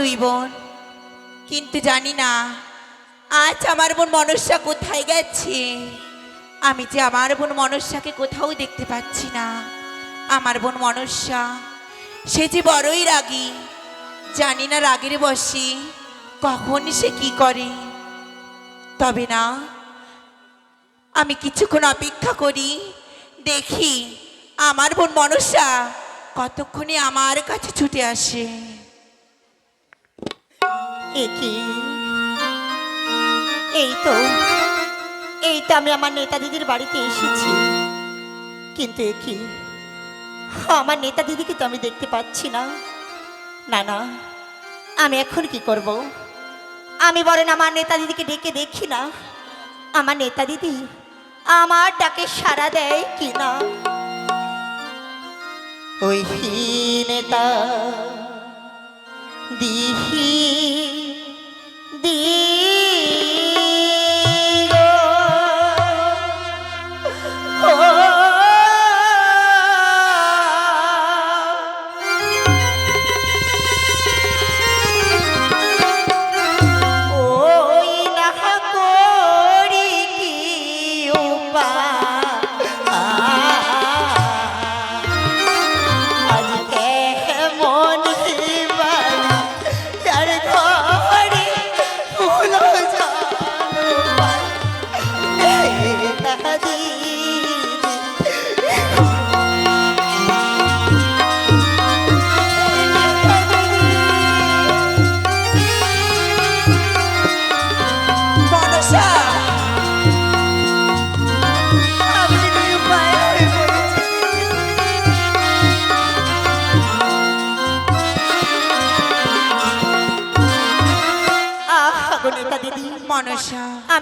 দুই বোন। কিন্তু জানি না, আজ আমার বোন মনস্যা কোথায় গেছে? আমি যে আমার বোন মনস্যাকে কোথাও দেখতে পাচ্ছি না। আমার বোন মনস্যা, সে যে বড়ই রাগী, জানি না রাগের বসে কখন সে কি করে। তবে না, আমি কিছুক্ষণ অপেক্ষা করি, দেখি আমার বোন মনসা কতক্ষণে আমার কাছে ছুটে আসে। একি? এই তো এই তো আমি আমার নেতা দিদির বাড়িতে এসেছি। কিন্তু একি? আমার নেতা দিদিকে তো আমি দেখতে পাচ্ছি না। না না, আমি এখন কি করব? আমি বলেন আমার নেতা দিদিকে ডেকে দেখি না। আমার নেতা দিদি আমার ডাকে সাড়া দেয় কি না? ওই নেতা দিহি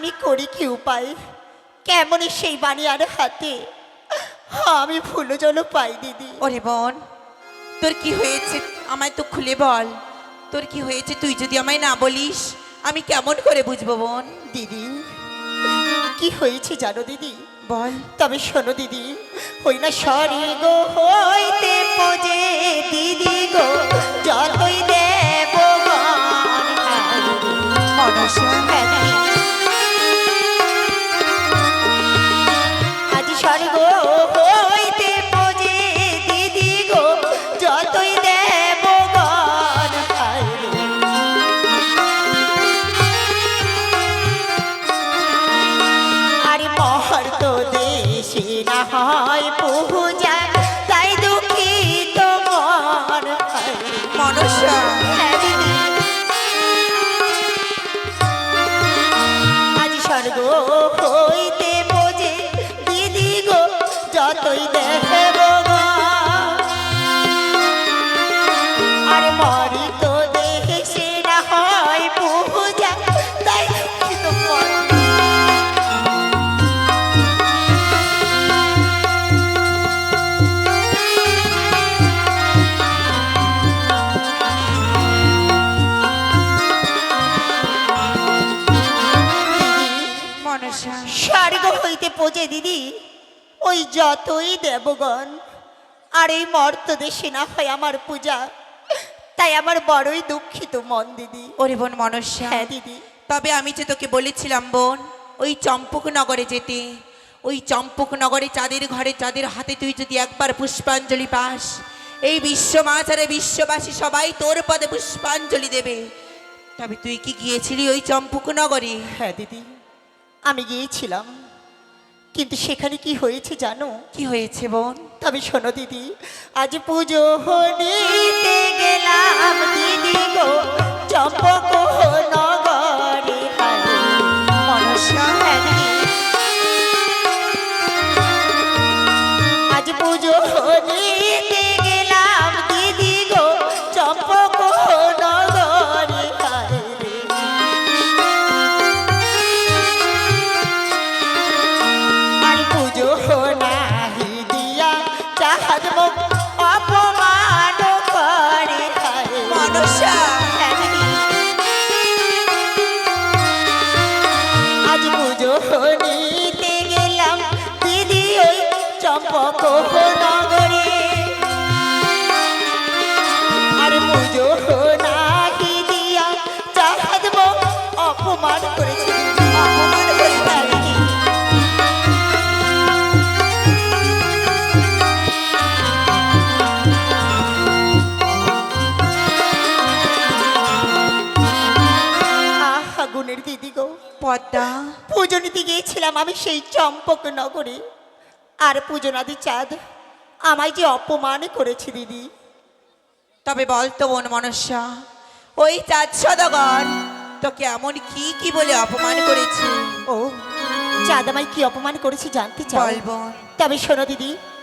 আমি করি কি উপায়? কেমন সেই বানিয়ার হাতে? আমি ফুলো জল পাই দিদি। ওরে বোন তোর কি হয়েছে? আমায় তো খুলে বল। তোর কি হয়েছে তুই যদি আমায় না বলিস আমি কেমন করে বুঝব বোন? দিদি কি হয়েছে জানো দিদি? বল। তবে শোনো দিদি হই না সরি গো হইতে পোজে দিদি গো যতই দেব পোজে দিদি ওই যতই দেবগণ আর এই মর্ত দেশে না হয় আমার পূজা তাই আমার বড়ই দুঃখিত মন দিদি। ওরে বোন মনসা হ্যাঁ দিদি। তবে আমি যে তোকে বলেছিলাম বোন ওই চম্পকনগরে যেতে ওই চম্পকনগরে চাঁদের ঘরে চাঁদের হাতে তুই যদি একবার পুষ্পাঞ্জলি পাস এই বিশ্ব মাঝারে বিশ্ববাসী সবাই তোর পদে পুষ্পাঞ্জলি দেবে। তবে তুই কি গিয়েছিলি ওই চম্পকনগরে হ্যাঁ দিদি। আমি গিয়েছিলাম। কিন্তু সেখানে কি হয়েছে জানো? কি হয়েছে বোন? তবে শোনো দিদি আজ পুজো হনিতে গেলাম দিদি গো চম্পক নগরে গুণের দিদি গো। পদ্মা। পুজো নিতে গিয়েছিলাম আমি সেই চম্পক নগরে। আর পুজো নাদি চাঁদ আমায় যে অপমান করেছে দিদি। তবে বল তো বোন মনস্যা ওই চাঁদ সদাগর তোকে এমন কি কি বলে অপমান করেছে? ও চাঁদ আমায় কি অপমান করেছে জানতে বল তবে শোনো দিদি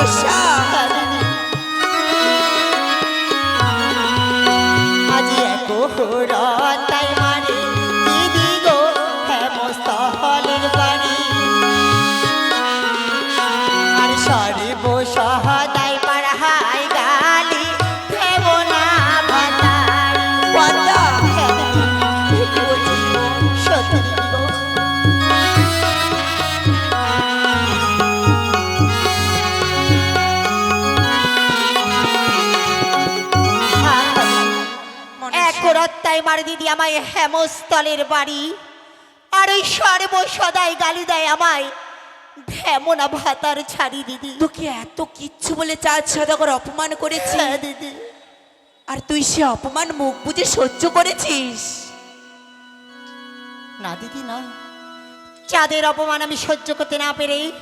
মনস্যা রত্তায় মার দিদি আমায় হেমস্থলের বাড়ি। আর ওই সর্ব সদাই গালি দেয় আমায় ভেমনা ভাতার ছাড়ি দিদি। তোকে এত কিচ্ছু বলে চাঁদ সদাগর অপমান করেছে। হ্যাঁ দিদি। আর তুই সে অপমান মুখ বুঝে সহ্য করেছিস। না দিদি না। চাঁদের অপমান আমি সহ্য করতে না পেরে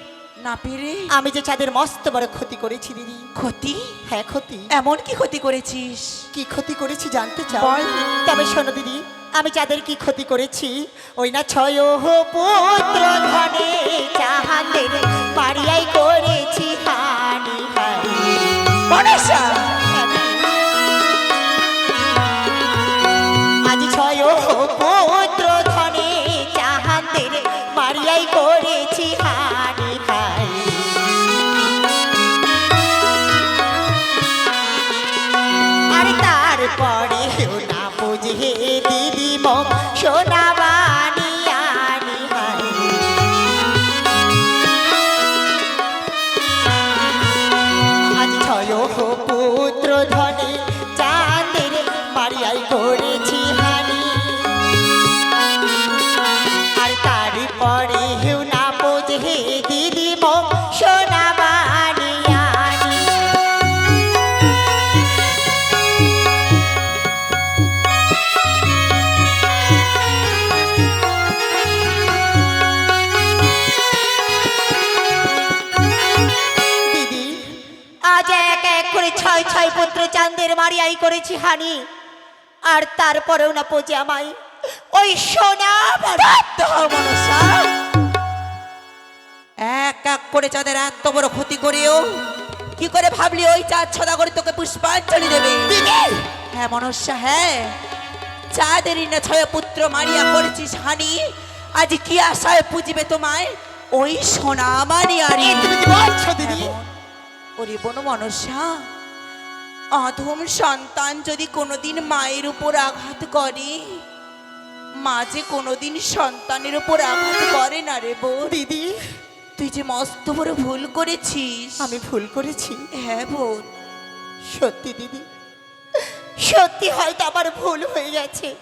না পেরে আমি যে চাঁদের মস্ত বড় ক্ষতি করেছি দিদি। ক্ষতি? হ্যাঁ ক্ষতি। এমন কি ক্ষতি করেছিস? কি ক্ষতি করেছি জানতে চাও? বল। তবে শোনো দিদি আমি চাঁদের কি ক্ষতি করেছি? ওই না ছয় পুত্র ধনে চাহাদের পাড়িয়াই করেছি হানি হানি। মনস্যা মারিয়াই করেছি হানি। আর তারপরেও না পোজে আমায়। ওই সোনা এক এক করে চাঁদের এত বড় ক্ষতি করেও কি করে ভাবলি ওই চাঁদ ছদা করে তোকে পুষ্পাঞ্জলি দেবে? হ্যাঁ মনস্যা হ্যাঁ। চাঁদেরই না ছয় পুত্র মারিয়া করেছিস হানি আজ কি আশায় পুজিবে তোমায়? ওই সোনা মারিয়ারি তুমি বলছো দিদি। ওরে বোন মনসা অধম সন্তান যদি কোনোদিন মায়ের উপর আঘাত করে মা যে কোনোদিন সন্তানের উপর আঘাত করে না রে বোন দিদি তুই যে মস্ত বড় ভুল করেছিস। আমি ভুল করেছি। হ্যাঁ বোন সত্যি দিদি সত্যি হয়তো আমার ভুল হয়ে গেছে।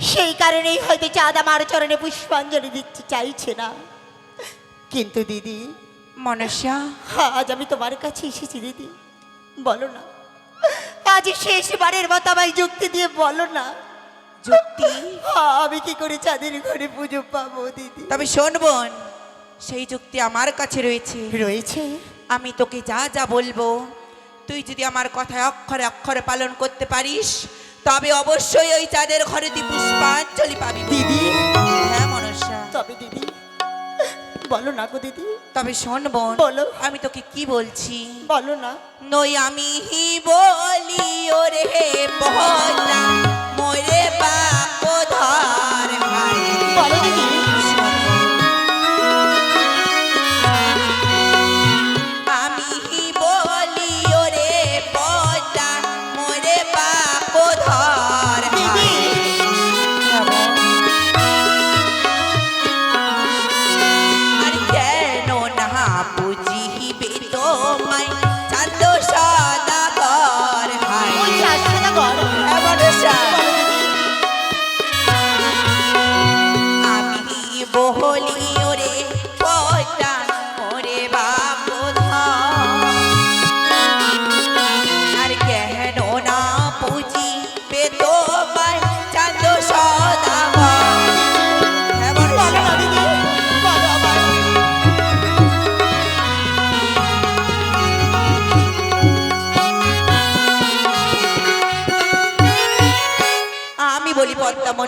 সেই কারণেই হয়তো চাঁদ আমার চরণে পুষ্পাঞ্জলি দিতে চাইছে না। কিন্তু দিদি মনসা। আজ আমি তোমার কাছে এসেছি দিদি। বলো না আজ শেষবারের মতো আমায় যুক্তি দিয়ে বলো না। যুক্তি? আমি কি করে চাঁদের ঘরে পুজো পাবো দিদি? তবে শোন বোন সেই যুক্তি আমার কাছে রয়েছে। রয়েছে? আমি তোকে যা যা বলব তুই যদি আমার কথায় অক্ষরে অক্ষরে পালন করতে পারিস তবে অবশ্যই ওই চাঁদের ঘরে তুই পুষ্পাঞ্জলি পাবি। দিদি? হ্যাঁ মনসা। তবে দিদি বলো না গো দিদি। তবে শোন বোন বলো। আমি তোকে কি বলছি? বলো না। নই আমি হি বলি ওরে বহলা মোরে বাপ ধর বলো দিদি।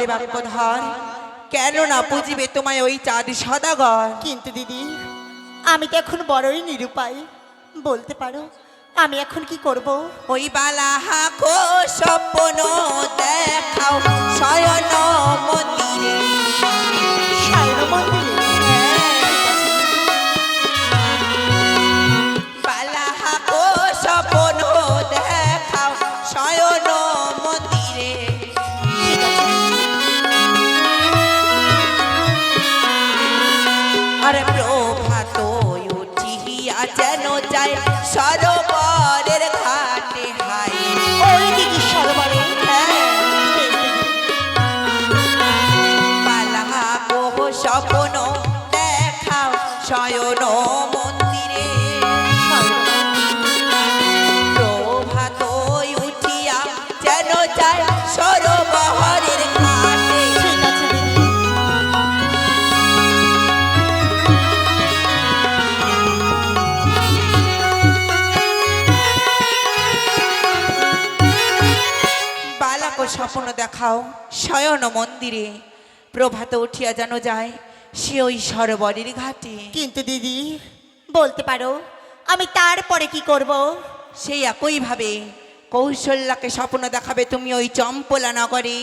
পদ্মা মোরে ধর কেন না পুজিবে তোমায় ওই চাঁদ সদাগর। কিন্তু দিদি আমি তো এখন বড়ই নিরুপায়। বলতে পারো আমি এখন কি করব? ওই বালা হাকো স্বপ্ন দেখাও শয়ন মন্দিরে। সায়ন মন্দিরে? দেখাও শয়ন মন্দিরে। প্রভাত উঠিয়া যেন যায় সে ওই সরোবরের ঘাটে। কিন্তু দিদি বলতে পারো আমি তারপরে কি করব? সেই একইভাবে কৌশল্যাকে স্বপ্ন দেখাবে তুমি ওই চম্পলা নগরে।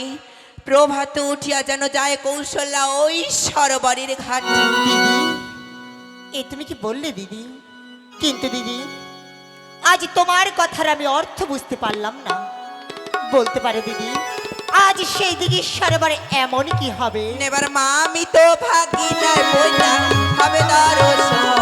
প্রভাত উঠিয়া যেন যায় কৌশল্যা ওই সরোবরের ঘাটে। দিদি এ তুমি কি বললে দিদি? কিন্তু দিদি আজ তোমার কথার আমি অর্থ বুঝতে পারলাম না। বলতে পারো দিদি আজ সেই দিকে সরোবরে এমন কি হবে? এবার মা আমি তো ভাগি নাই বইটা, হবে দর্শন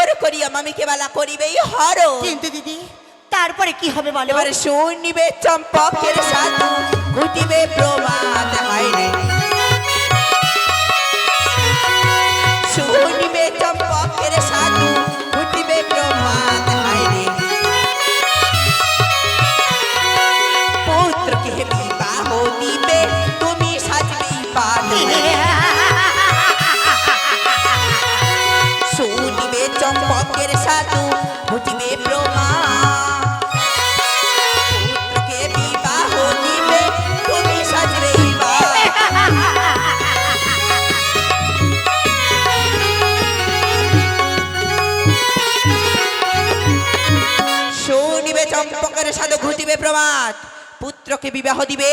জোর করিয়া মামিকে বালা করিবেই হর কিন্তু দিদি তারপরে কি হবে বলো? এবারে শুনিবে চম্পকের সাধু ঘুটিবে প্রমাদ সাধু ঘুটিবে প্রমাদ পুত্রকে বিবাহ দিবে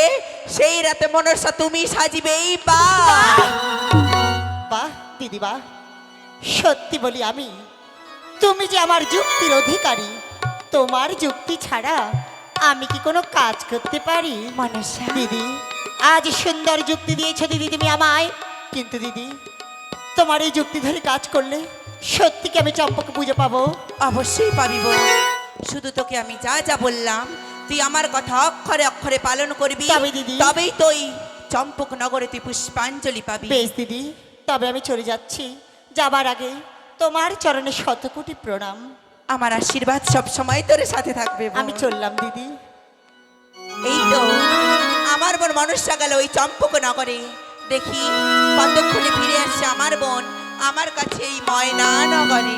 সেই রাতে মনসা তুমি সাজিবেই বা। বাহ দিদি বাহ সত্যি বলি আমি তুমি যে আমার যুক্তির অধিকারী তোমার যুক্তি ছাড়া আমি কি কোনো কাজ করতে পারি? মনসা দিদি আজ সুন্দর যুক্তি দিয়েছ দিদি তুমি আমায়। কিন্তু দিদি তোমার এই যুক্তি ধরে কাজ করলে সত্যি কি আমি চম্পকে পুজো পাবো? অবশ্যই পাবি বোন শুধু তোকে আমি যা যা বললাম তুই আমার কথা অক্ষরে অক্ষরে পালন করবি। তবেই তুই চম্পক নগরে তুই পুষ্পাঞ্জলি পাবি। বেশ দিদি তবে আমি চলে যাচ্ছি। যাবার আগে তোমার চরণে শত কোটি প্রণাম। আমার আশীর্বাদ সব সময় তোর সাথে থাকবে আমি চললাম দিদি। এই তো আমার বোন মানুষটা গেল ওই চম্পক নগরে। দেখি কতক্ষণে ফিরে আসছে আমার বোন আমার কাছে এই ময়না নগরে।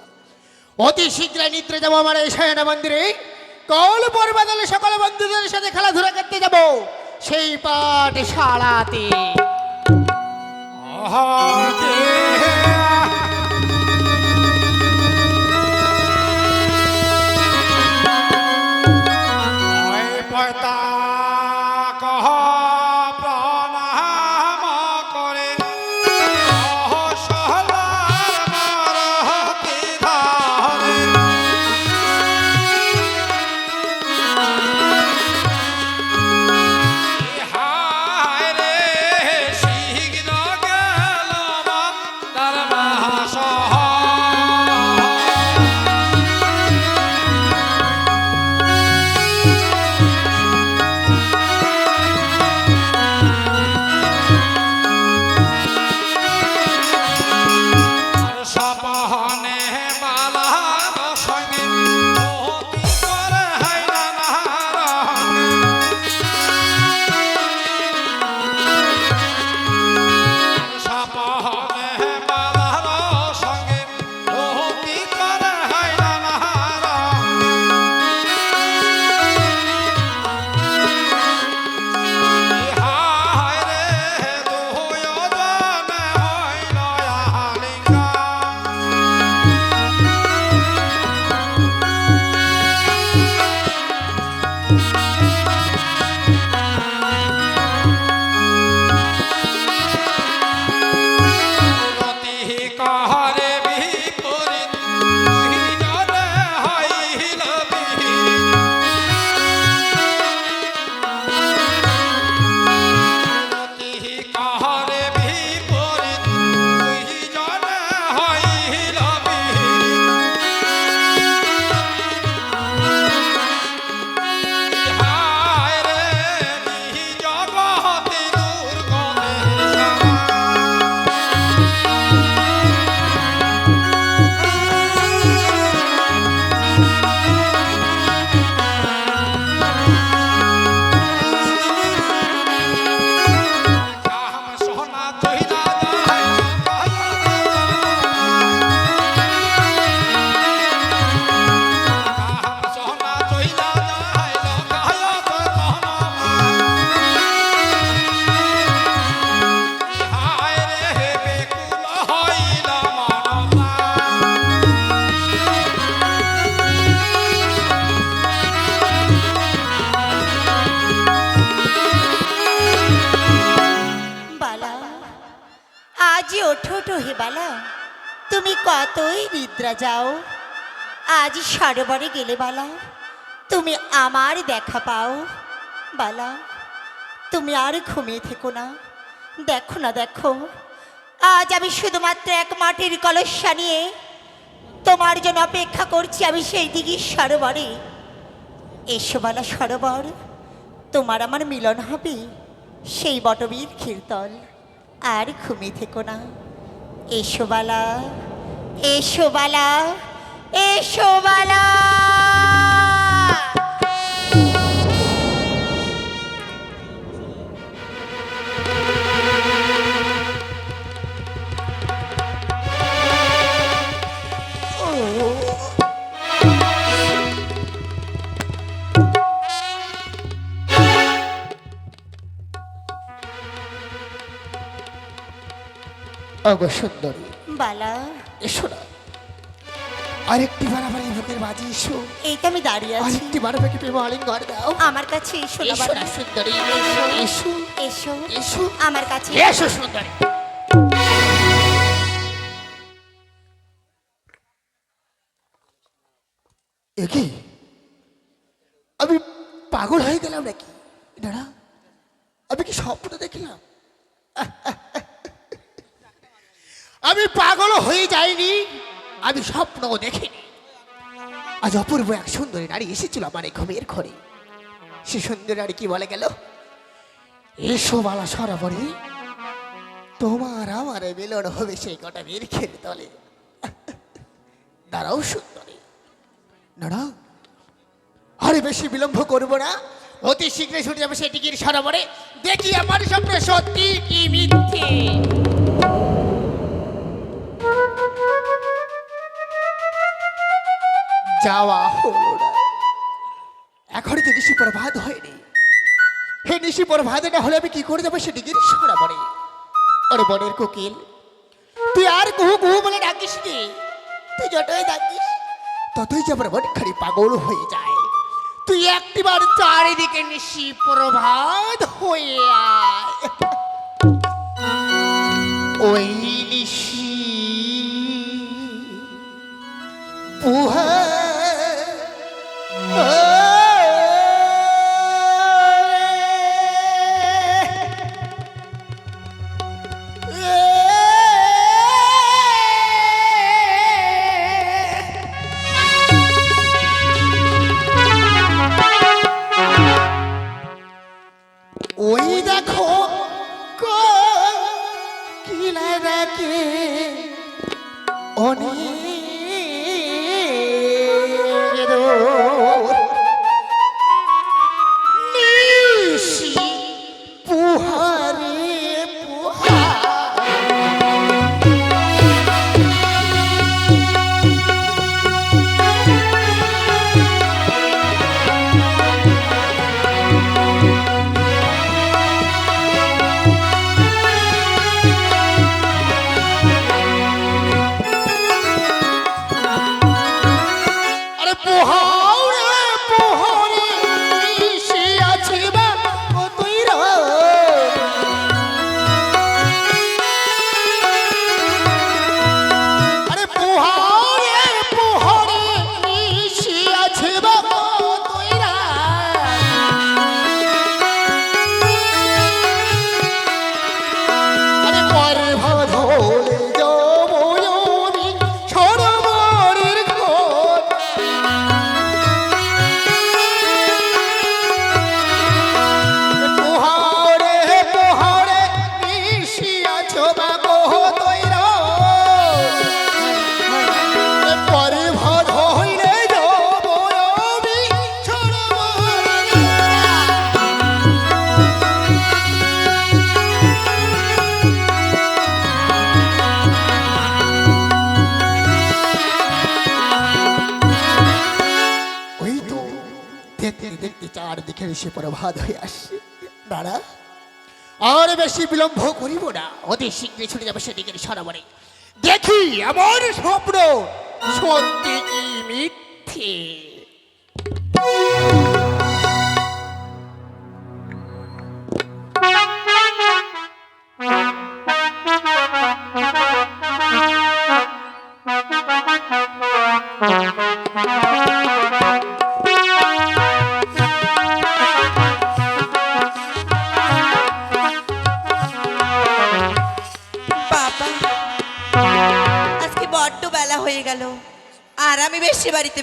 অতি শীঘ্র নিদ্রে যাব আমার এই সায়না মন্দিরে। কল পর্বতলে সকল বন্ধুদের সাথে খেলাধুলা করতে যাব। সেই পাঠশালাতে। পয়তা আজ সরোবরে গেলে বালা। তুমি আমার দেখা পাও, বালা। তুমি আর ঘুমিয়ে থেকো না। দেখো না, দেখো। আজ আমি শুধুমাত্র এক মাটির কলসা নিয়ে তোমার জন্য অপেক্ষা করছি আমি সেই দিঘির সরোবরে। এসো বালা সরোবর, তোমার আমার মিলন হবে সেই বটবীর কীর্তন। আর ঘুমিয়ে থেকো না। এসো বালা এসো বালা। এসো বালা। অগ সুন্দরী বালা। এসো না। আরেকটি বার আমার এই বুকের বাজি এসো। এই তো আমি দাঁড়িয়ে আছি। আরেকটি বার আমাকে প্রেম আলিঙ্গন দাও। আমার কাছে এসো না এসো। না সুন্দরী এসো এসো। এসো। এসো। আমার কাছে এসো সুন্দরী। এ কি? আমি পাগল হয়ে গেলাম নাকি? দাঁড়া। আমি কি স্বপ্ন দেখলাম? আমি পাগল হয়ে যাইনি। আমি স্বপ্ন দেখিনি। আজ অপূর্ব এক সুন্দরী নারী এসেছিল আমার এই ঘুমের ঘরে। সে সুন্দরী নারী কি বলে গেল? এসো বালা সরাবরে, তোমার আমার মিলন হবে সেই কটা বীরখের তলে। দাঁড়াও সুন্দরী। দাঁড়াও। আরে বেশি বিলম্ব করব না। অতি শীঘ্রই ছুটে যাবে সেই টিকির সরাবরে। দেখি আমার স্বপ্ন সত্যি কি মিথ্যে। যাওয়া হলো না। এখনই তো নিশি প্রভাত হয়নি। হে নিশি প্রভাত না হলে আমি কি করে যাব সে ডিগির সরাবরে ওরে বনের কোকিল, তুই আর কুহু কুহু বলে ডাকিস নি। তুই যতই ডাকিস, ততই যে আমার মন খালি পাগল হয়ে যায়। তুই একটিবার চারিদিকে নিশি প্রভাত হয়ে আয়। ওই নিশি পুহা ওই দেখতে দেখতে চারদিকে এসে প্রভাত হয়ে আসছে দাঁড়া আর বেশি বিলম্ব করিব না। অতি শীঘ্রই ছুটে যাবে সেদিকে সরাবরে। দেখি, আমার স্বপ্ন সত্যি কি মিথ্যে?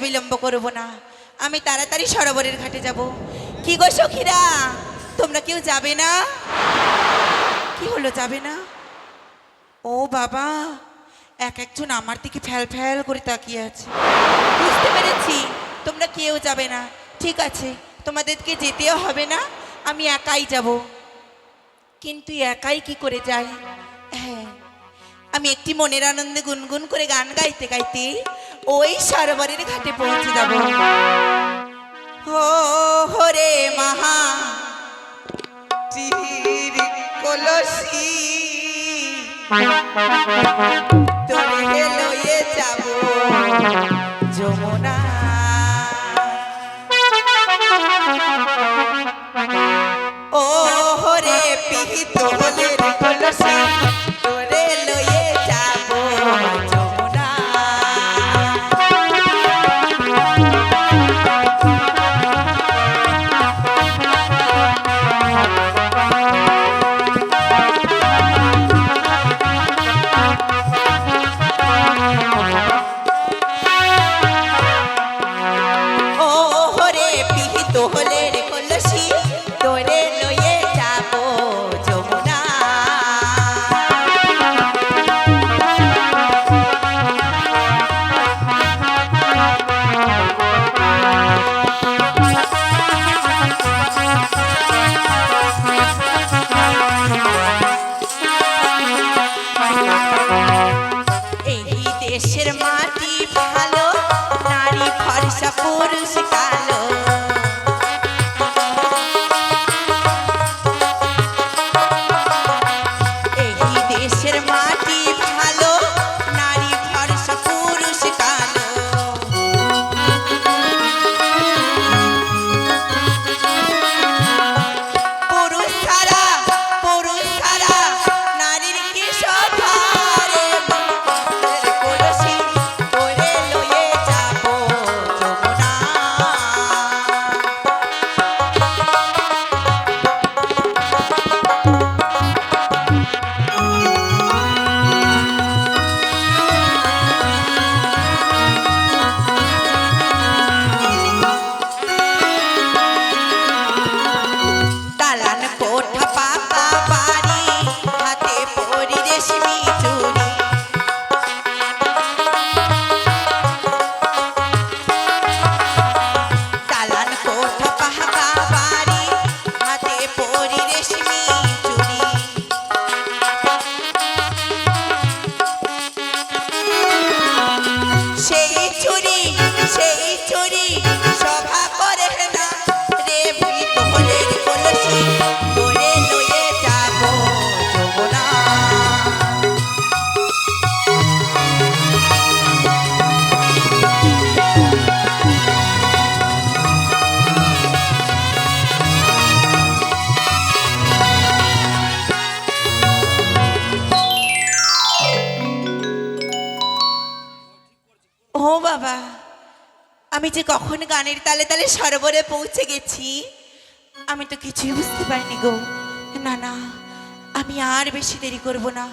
বিলম্ব করব না। আমি তাড়াতাড়ি সরোবরের ঘাটে যাব। কি গো সখীরা? তোমরা কেউ যাবে না? কি হলো, যাবে না? ও বাবা, এক একজন আমার দিকে ফ্যাল ফ্যাল করে তাকিয়ে আছে। বুঝতে পেরেছি, তোমরা কেউ যাবে না। ঠিক আছে, তোমাদেরকে যেতেও হবে না, আমি একাই যাব। কিন্তু একাই কি করে যাই? হ্যাঁ আমি একটি মনের আনন্দে গুনগুন করে গান গাইতে গাইতে ওই সরোবরের ঘাটে পৌঁছে যাব। হো হরে মাহা লয়ে যাব যমুনা। ও হরে পিহিত হলে কলসি গানের তালে তালে সরোবরে পৌঁছে গেছি। আমি তো কিছুই বুঝতে পারিনি গো। না না, আমি আর বেশি দেরি করব না।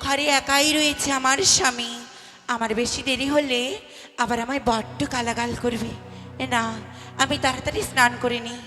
ঘরে একাই রয়েছে আমার স্বামী। আমার বেশি দেরি হলে আবার আমায় বড্ড কালাগাল করবে। না, আমি তাড়াতাড়ি স্নান করে নিই।